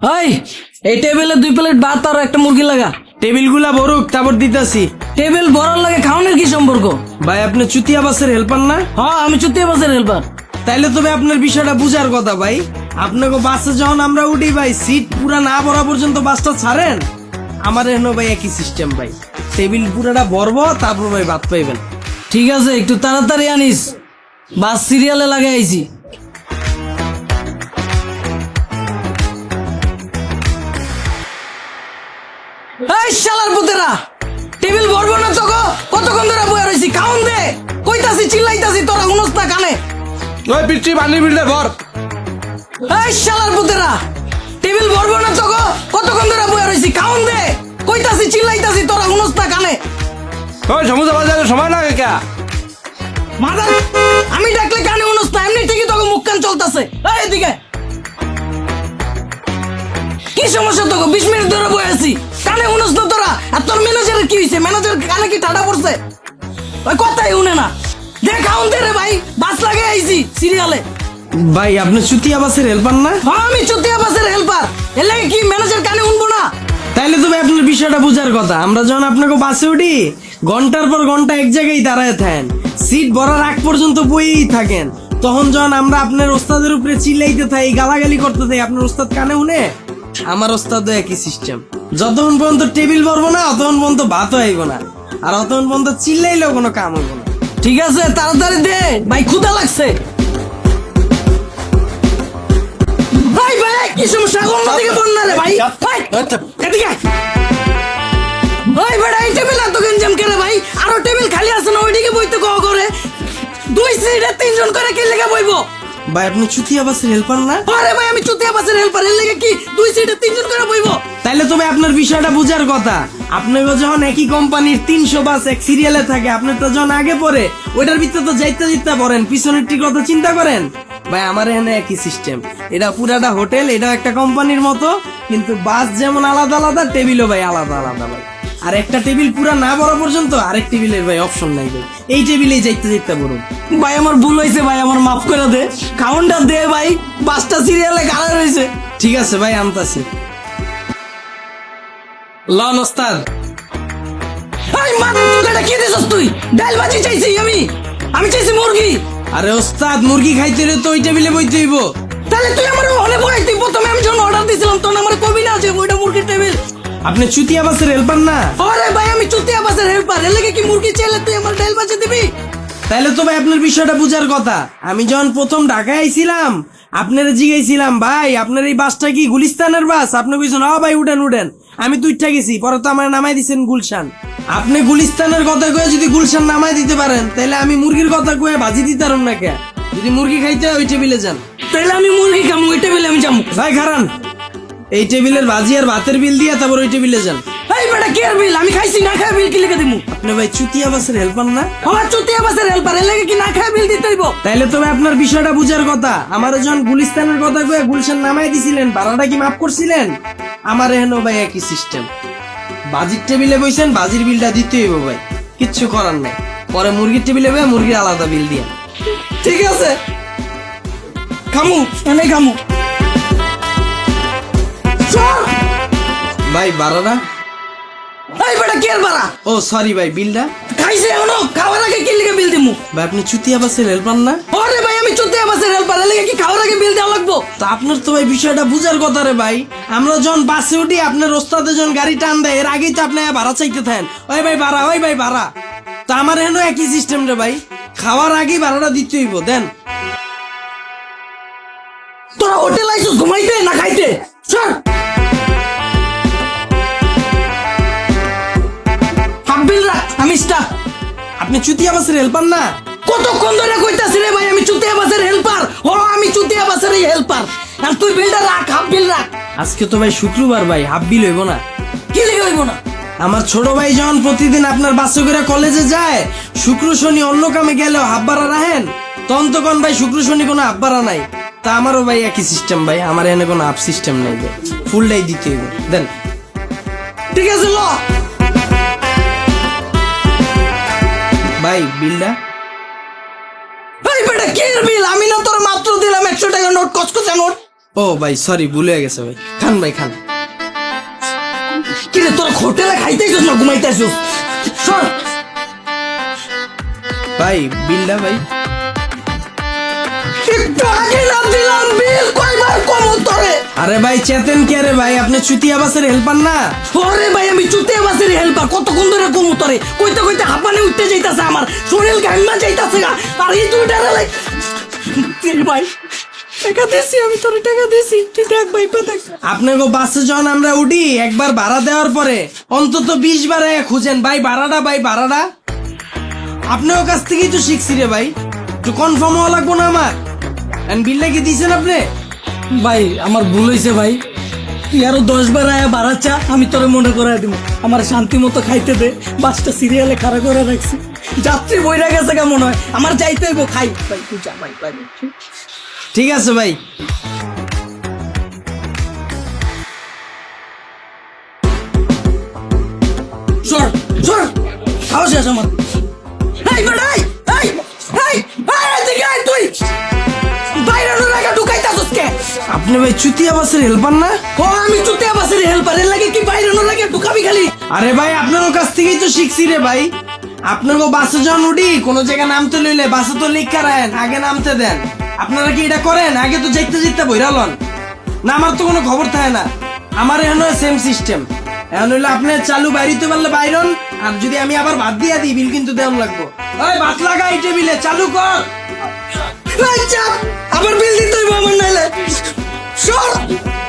ওই এই টেবিলে দুই প্লেট ভাত আর একটা মুরগি লাগা। টেবিলগুলা ভরুক তারপর দিতেছি। টেবিল বড়ার লাগে খাওয়ানোর কি সম্পর্ক? ভাই আপনি চুতিয়া বাসের হেল্পার না? হ্যাঁ আমি চুতিয়া বাসের হেল্পার। তাইলে তবে আপনার বিষয়টা বুঝার কথা ভাই। আপনাকে বাসে যখন আমরা উঠি ভাই সিট পুরা না ভরা পর্যন্ত বাসটা ছাড়েন? আমার এখানে ভাই একই সিস্টেম ভাই। টেবিল পুরাটা ভরবো তারপর ভাই ভাত পাইবেন। ঠিক আছে একটু তাড়াতাড়ি আনিস। বাস সিরিয়ালে লাগাই আইছি। এই শালার পুতেরা টেবিল ভরবো না তোকে কতক্ষণ ধরে বয়ে রয়েছি খাউন দে কইতাছি চিল্লাইতাছি তোরা উনস না কানে। ওই পিচ্ছি পানি বিলটা ভর এই শালার পুতেরা টেবিল ভরবো না তোকে কতক্ষণ ধরে বয়ে রয়েছি খাউন দে কইতাছি চিল্লাইতাছি তোরা উনস না কানে। ওই সমুদ্র বাজারে সময় লাগে কে? মাদার আমি ডাকলে কানে উনস না এমনি ঠিকই তোকে মুখ কান চলতেছে। এই এদিকে। কি সমস্যা তোকে বিশ মিনিট ধরে বয়ে আছি। কানে উনস না তোরা? আর তোর ম্যানেজারের কি হয়েছে ম্যানেজার কানে কি টাটা পড়ছে? ওই কথাই উনে না। দেখ খাউন দে রে ভাই বাস লাগে আইছি সিরিয়ালে ভাই আপনি চুতিয়া বাসের হেল্পার না? হ্যাঁ আমি চুতিয়া বাসের হেল্পার এর লাগে কি ম্যানেজার কানে উনবো না? তাইলে তো ভাই আপনার বিষয়টা বুঝার কথা। আমরা যখন আপনাকে বাসে উঠি ঘণ্টার পর ঘণ্টা এক জায়গায় দাঁড়ায় থাকেন। সিট ভরার আগ পর্যন্ত বইয়েই থাকেন। তখন যখন আমরা আপনার ওস্তাদের উপরে চিল্লাইতে থাই গালাগালি করতে থাকি আপনার ওস্তাদ কানে উনে আমার ওস্তাদও একই সিস্টেম যতক্ষণ পর্যন্ত টেবিল ভরবো না অতক্ষণ পর্যন্ত ভাতও আইব না। আর অতক্ষণ পর্যন্ত চিল্লাইলেও কোনো কাম হইব না। ঠিক আছে তাড়াতাড়ি দে। ভাই ক্ষুদা লাগছে। ভাই ভাই কি সমস্যা? অন্য দিকে রে ভাই? ভাই, এদিকে। ওই বেড়া এই টেবিল এত গেঞ্জাম কেন ভাই? আরও টেবিল খালি আছে না ওইদিকে বইতে কো করে। দুই সিটে তিনজন করে কে লেগে বইবো? ভাই আপনি চুতিয়া বাসের হেল্পার না? আরে ভাই আমি চুতিয়া বাসের হেল্পার এর লেগে কি? দুই সিটে তিনজন করে বইবো? তাইলে তবে আপনার বিষয়টা বুঝার কথা। আপনাকে যখন একই কোম্পানির তিনশো বাস এক সিরিয়ালে থাকে আপনি তো যখন আগে পড়ে ওইটার ভিতরে তো যাইতে যাইতে পড়েন পিছনের টি কথা চিন্তা করেন? ভাই আমার এখানে একই সিস্টেম এটা পুরাটা হোটেল এটা একটা কোম্পানির মতো কিন্তু বাস যেমন আলাদা আলাদা টেবিলও ভাই আলাদা আলাদা ভাই। আর একটা টেবিল পুরা না বড় পর্যন্ত আরেক টেবিলের ভাই অপশন নাই ভাই। এই টেবিলেই যাইতে যাইতে বলুন ভাই, আমার ভুল হয়েছে ভাই, আমার মাফ করে দে। কাউন্টার দে ভাই, পাঁচটা সিরিয়ালে গাড়া রয়েছে ঠিক আছে ভাই আমতাছি লন ওস্তাদ এই মা তোকে কি দিছস তুই? ডাল ভাজি চাইছি আমি। আমি চাইছি মুরগি। আরে ওস্তাদ, মুরগি খাইতে রে তো ওই টেবিলে বইতে হইব। তাহলে তুই আমার অনেক বড় তুই প্রথমে আমি যখন অর্ডার দিছিলাম, তখন আমার কবি না আছে, ওইটা মুরগির টেবিল। আপনি চুতিয়া বাসের হেল্পার না? আরে ভাই আমি চুতিয়া বাসের হেল্পার এর লাগে কি মুরগি চাইলে তুই আমার ডাল ভাজি দিবি? তাইলে তো ভাই আপনার বিষয়টা বুঝার কথা। আমি যখন প্রথম ঢাকায় আইছিলাম আপনারা জিগাইছিলাম ভাই আপনার এই বাসটা কি গুলিস্তানের বাস? আপনি কইছেন হ ভাই উঠেন উঠেন। আমি তো উঠা গেছি পরে তো আমার নামাই দিছেন গুলশান। আপনি গুলিস্তানের কথা কয়ে যদি গুলশান নামাই দিতে পারেন তাহলে আমি মুরগির কথা কয়ে ভাজি দিতে পারুন না কে? যদি মুরগি খাইতে হয় ওই টেবিলে যান। তাহলে আমি মুরগি খামু ওই টেবিলে আমি যাব ভাই খারান। এই টেবিলের ভাজি আর ভাতের বিল দিয়ে তারপর ওই টেবিলে যান। এই বেটা কে বিল? আমি খাইছি না খাই বিল কি লিখে দিমু? আপনি ভাই চুতিয়া বাসের হেল্পার না? আমার চুতিয়া বাসের হেল্পার এর লাগে কি না খাই বিল দিতে হইব? তাইলে তবে আপনার বিষয়টা বুঝার কথা। আমার যখন গুলিস্তানের কথা কয়ে গুলশান নামাই দিছিলেন ভাড়াটা কি মাফ করছিলেন? আমার এখানেও ভাই একই সিস্টেম বাজির টেবিলে বইছেন বাজির বিলটা দিতে হইব ভাই। কিচ্ছু করার নাই। পরে মুরগির টেবিলে বয়ে মুরগির আলাদা বিল দিয়ে। ঠিক আছে। খামু এনে খামু। চল ভাই ভাড়াটা এই বেটা কে বাড়া? ও সরি ভাই বিলটা খাইছে এখনও? খাওয়ার আগে কি লিখে বিল দিমু? ভাই আপনি চুতিয়া বাসের হেল্পার না? আরে ভাই আমি চুতিয়া বাসের হেল্পার এর লাগে কি খাওয়ার আগে বিল দেওয়া লাগবো? তা আপনার তো ভাই বিষয়টা বুঝার কথা রে ভাই। আমরা যখন বাসে উঠি আপনার ওস্তাদে যখন গাড়ি টান দেয় এর আগেই তো আপনি ভাড়া চাইতে থাকেন। ওই ভাই ভাড়া ওই ভাই ভাড়া তা আমার এখানেও একই সিস্টেম রে ভাই। খাওয়ার আগেই ভাড়াটা দিতে হইব দেন। তোরা হোটেল আইছিস ঘুমাইতে না খাইতে? চল আমি স্টাফ আপনি চুতিয়া বাসের হেল্পার না? কতক্ষণ ধরে কইতাছি রে ভাই আমি চুতিয়া বাসের হেল্পার ও আমি চুতিয়া বাসের হেল্পার আর তুই বিলটা রাখ হাফ বিল রাখ। আজকে তো ভাই শুক্রবার ভাই হাফ বিল হইব না। কি লিখে হইব না? আমার ছোট ভাই যখন প্রতিদিন আপনার বাসে করে কলেজে যায় শুক্র শনি অন্য কামে গেলেও হাফ ভাড়া রাখেন তখন তো কোন ভাই শুক্র শনি কোনো ভাড়া নাই। তা আমারও ভাই একই সিস্টেম ভাই আমার এনে কোনো হাফ সিস্টেম নাই ভাই। ফুলটাই দিতে হইব। দেন। ঠিক আছে ল। ভাই বিলটা এই বেটা, কি বিল আমি না তোর মাত্র দিলাম একশো টাকা নোট কসকসে নোট। ও ভাই সরি ভুলে গেছে ভাই। খান ভাই, খান। কিরে তোর হোটেলে খাইতেছিস না, ঘুমাইতেছিস? সর। ভাই বিলটা ভাই? একটু আগে না দিলাম বিল কয়বার কম তোরে? আরে ভাই চেতেন কে রে ভাই? আপনি চুতিয়া বাসের হেল্পার না? ওরে ভাই আমি চুতে বাসের হেল্পার কতক্ষণ ধরে কম তোরে? কইতে কইতে হাঁপানে উঠতে যাইতাছে আমার। শরীর গাইমা যাইতাছে গা। আর এই তুই ডারে লাগ ভাই টাকা দিছি আমি তোরে টাকা দিছি। তুই দেখ ভাই পা দেখ। আপনাকে বাসে যখন আমরা উঠি একবার ভাড়া দেওয়ার পরে অন্তত বিশ বার খুঁজেন। ভাই ভাড়াটা ভাই ভাড়াটা। আপনার কাছ থেকেই তো শিখছি রে ভাই। তো কনফার্ম হওয়া লাগবো না আমার? বিলটা কি দিয়েছেন আপনি? ভাই, আমার ভুল হয়েছে ভাই। তুই আরও দশ বার আয়া বাড়াচ্ছা আমি তোরে মনে করাই দিব। আমার শান্তি মতো খাইতে দে, বাসটা সিরিয়ালে খাড়া করে রাখছি। যাত্রী বইরা গেছে কেমন হয়, আমার যাইতে হইব, খাই। ভাই, তুই যা, ভাই ভাই ঠিক আছে ভাই। সর সর খাওয়া আমার। এই এই এই তুই। আপনি ভাই চুতিয়া বাসের হেল্পার না? ও, আমি চুতে বাসের হেল্পার এর লাগে কি বাইরে লাগে? ঢুকাবি খালি। আরে ভাই আপনার কাছ থেকেই তো শিখছি রে ভাই। আপনার বাসে যখন উঠি, কোনো জায়গায় নামতে লইলে বাসে তো লিখ করায়েন, আগে নামতে দেন। আপনারা কি এটা করেন? আগে তো যাইতে যাইতে বইরালন না, আমার তো কোনো খবর থাকে না। আমার এখানে সেম সিস্টেম এখন হইলে আপনি চালু বাইরিতে পারলে বাইরন আর যদি আমি আবার বাদ দিয়া দিই, বিল কিন্তু দেওয়ান লাগবো। ওই ভাত লাগা এই টেবিলে, চালু কর। আবার বিল দিতে হইব আমার নাইলে। 杀了